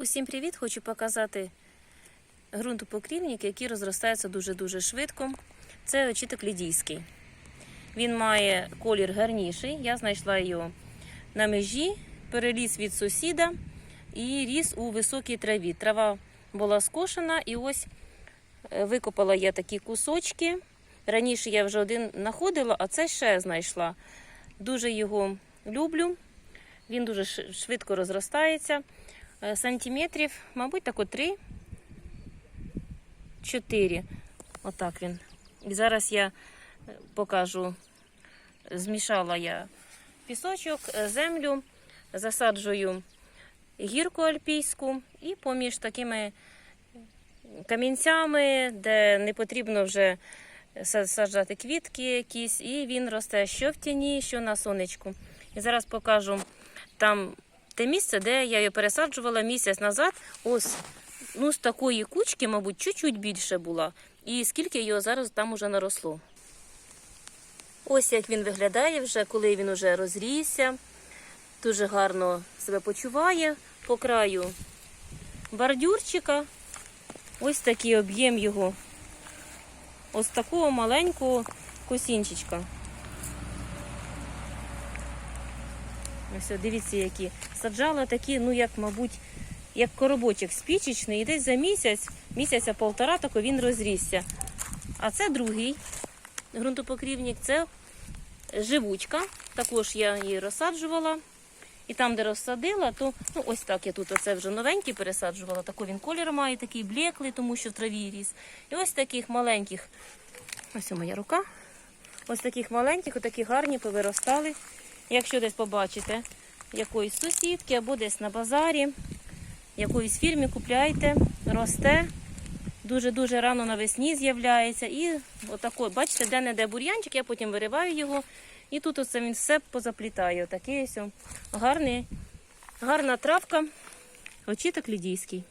Усім привіт! Хочу показати ґрунтопокрівник, який розростається дуже-дуже швидко. Це очіток лідійський. Він має колір гарніший. Я знайшла його на межі, переліз від сусіда і ріс у високій траві. Трава була скошена і ось е, викопала я такі кусочки. Раніше я вже один знаходила, а це ще знайшла. Дуже його люблю. Він дуже швидко розростається. Е, Сантиметрів, мабуть, так от 3, 4. Отак він. І зараз я е, покажу. Змішала я пісочок, е, землю, засаджую гірку альпійську і поміж такими камінцями, де не потрібно вже саджати квітки якісь, і він росте що в тіні, що на сонечку. І зараз покажу там те місце, де я її пересаджувала місяць назад. Ось ну, з такої кучки, мабуть, чуть-чуть більше була. І скільки його зараз там уже наросло. Ось як він виглядає вже, коли він уже розрісся. Дуже гарно себе почуває по краю бордюрчика. Ось такий об'єм його. Ось такого маленького косінчичка. Ось, дивіться, які. Саджала такі, ну як, мабуть, як коробочок спічечний. І десь за місяць, місяця полтора, тако він розрісся. А це другий ґрунтопокрівник, це живучка. Також я її розсаджувала. І там, де розсадила, то ну, ось так я тут оце вже новенький пересаджувала. Такий він колір має, такий блеклий, тому що в траві ріс. І ось таких маленьких, ось моя рука. Ось таких маленьких, отакі гарні повиростали. Якщо десь побачите якоїсь сусідки або десь на базарі, якоїсь фірмі купляйте, росте. Дуже-дуже рано навесні з'являється. І отако, бачите, де-не-де бур'янчик, я потім вириваю його. І тут оце він все позаплітає. Отакий ось гарний, гарна травка, очіток лідійський.